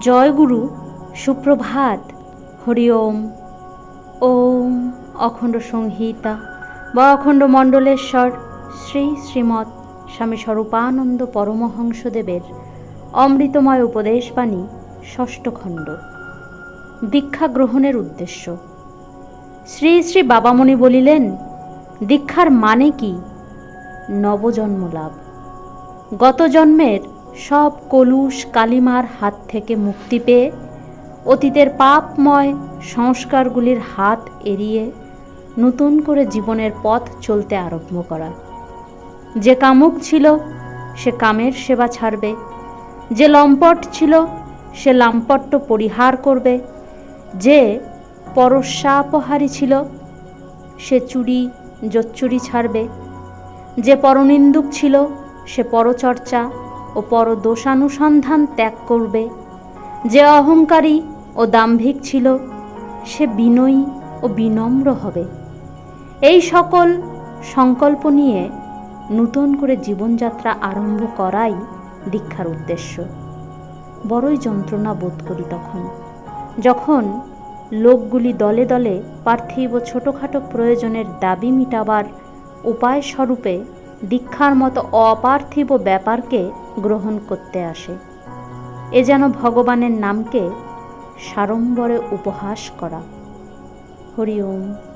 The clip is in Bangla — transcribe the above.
জয়গুরু, সুপ্রভাত। হরি ওম। ওম অখণ্ড সংহিতা বা অখণ্ড মণ্ডলেশ্বর, শ্রী শ্রীমৎ স্বামী স্বরূপানন্দ পরমহংসদেবের অমৃতময় উপদেশবাণী, ষষ্ঠ খণ্ড। দীক্ষা গ্রহণের উদ্দেশ্য। শ্রী শ্রী বাবামণি বলিলেন, দীক্ষার মানে কি? নবজন্ম লাভ। গত জন্মের সব কলুষ কালিমার হাত থেকে মুক্তি পেয়ে অতীতের পাপময় সংস্কারগুলির হাত এড়িয়ে নতুন করে জীবনের পথ চলতে আরম্ভ করা। যে কামুক ছিল, সে কামের সেবা ছাড়বে। যে লম্পট ছিল, সে লাম্পট্য পরিহার করবে। যে পরস্যাপহারী ছিল, সে চুরি জোচ্চুরি ছাড়বে। যে পরনিন্দুক ছিল, সে পরচর্চা। ও পরদোষানুসন্ধান ত্যাগ করবে। যে অহংকারী ও দাম্ভিক ছিল, সে বিনয়ী ও বিনম্র হবে। এই সকল সংকল্প নিয়ে নূতন করে জীবনযাত্রা আরম্ভ করাই দীক্ষার উদ্দেশ্য। বড়ই যন্ত্রণা বোধ করি তখন, যখন লোকগুলি দলে দলে পার্থিব ছোটোখাটো প্রয়োজনের দাবি মিটাবার উপায় স্বরূপে দীক্ষার মতো অপার্থিব ব্যাপারকে গ্রহণ করতে আসে। এ যেন ভগবানের নামকে সাড়ম্বরে উপহাস করা। হরি ওম।